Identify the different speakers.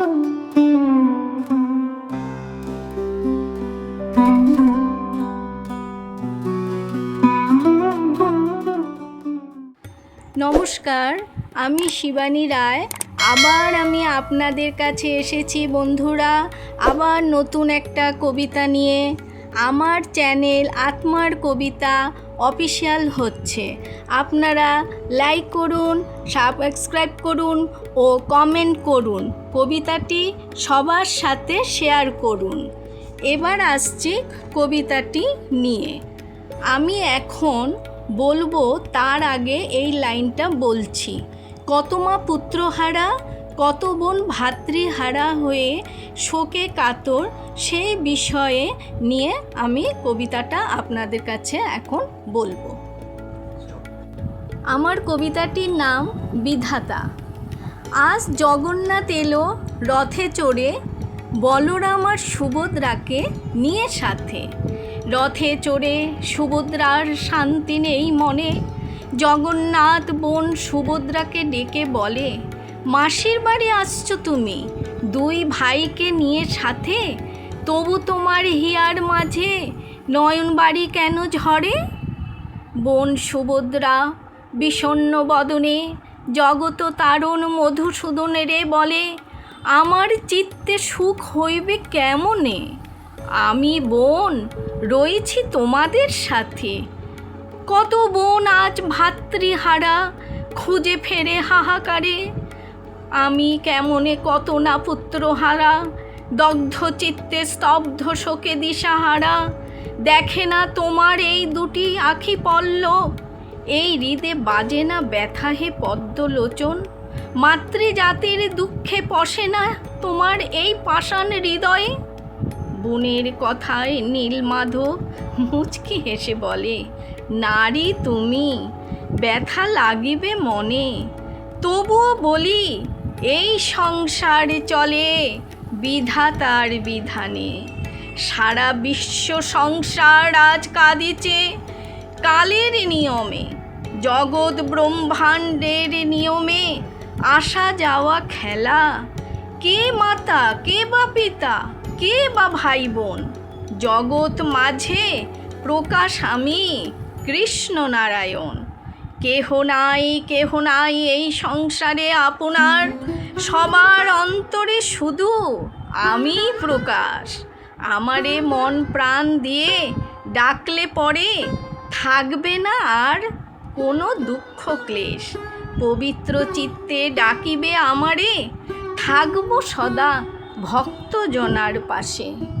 Speaker 1: নমস্কার, আমি শিবানী রায়। আবার আমি আপনাদের কাছে এসেছি বন্ধুরা, আবার নতুন একটা কবিতা নিয়ে। আমার চ্যানেল আত্মার কবিতা অফিসিয়াল হচ্ছে। আপনারা লাইক করুন সাবস্ক্রাইব করুন ও কমেন্ট করুন। কবিতাটি সবার সাথে শেয়ার করুন। এবার আসছি কবিতাটি নিয়ে। আমি এখন বলব তার আগে এই লাইনটা বলছি। কত মা পুত্রহারা কত বোন ভাতৃহারা হয়ে শোকে কাতর, সেই বিষয়ে নিয়ে আমি কবিতাটা আপনাদের কাছে এখন বলব। আমার কবিতাটির নাম বিধাতা। আজ জগন্নাথ এলো রথে চড়ে বলরাম আর সুভদ্রাকে নিয়ে সাথে। রথে চড়ে সুভদ্রার শান্তি নেই মনে, জগন্নাথ বোন সুভদ্রাকে ডেকে বলে মাসির বাড়ি আসছো তুমি? দুই ভাইকে নিয়ে সাথে? তবু তোমার হিয়ার মাঝে নয়ন বাড়ি কেন ঝরে? বোন সুভদ্রা, বিষণ্ণ বদনে, জগত তারণ মধুসূদনেরে বলে, আমার চিত্তে সুখ হইবে কেমনে? আমি বোন, রয়েছি তোমাদের সাথে। কত বোন আজ ভাতৃহারা, খুঁজে ফেরে হাহাকারে। আমি কেমনে কত না পুত্রহারা দগ্ধ চিত্তে স্তব্ধ শোকে দিশাহারা। দেখে না তোমার এই দুটি আখি পল্লব এই হৃদে বাজে না ব্যথা হে পদ্ম পদ্মলোচন? মাতৃজাতির দুঃখে পশে না তোমার এই পাষাণ হৃদয়ে? বোনের কথায় নীলমাধব মুচকি হেসে বলে, নারী তুমি, ব্যথা লাগিবে মনে। তবুও বলি এই সংসার চলে বিধাতার বিধানে। সারা বিশ্ব সংসার আজ কাঁদিছে কালের নিয়মে, জগৎ ব্রহ্মাণ্ডের নিয়মে। আসা যাওয়া খেলা, কে মাতা, কে বা পিতা, কে বা ভাই বোন জগৎ মাঝে প্রকাশ আমি, কৃষ্ণ নারায়ণ। কেহ নাই কেহ নাই এই সংসারে আপনার। সবার অন্তরে শুধু আমি প্রকাশ। আমারে মন প্রাণ দিয়ে ডাকলে পরে থাকবে না আর কোনো দুঃখ ক্লেশ। পবিত্র চিত্তে ডাকিবে আমারে, থাকব সদা ভক্তজনার পাশে।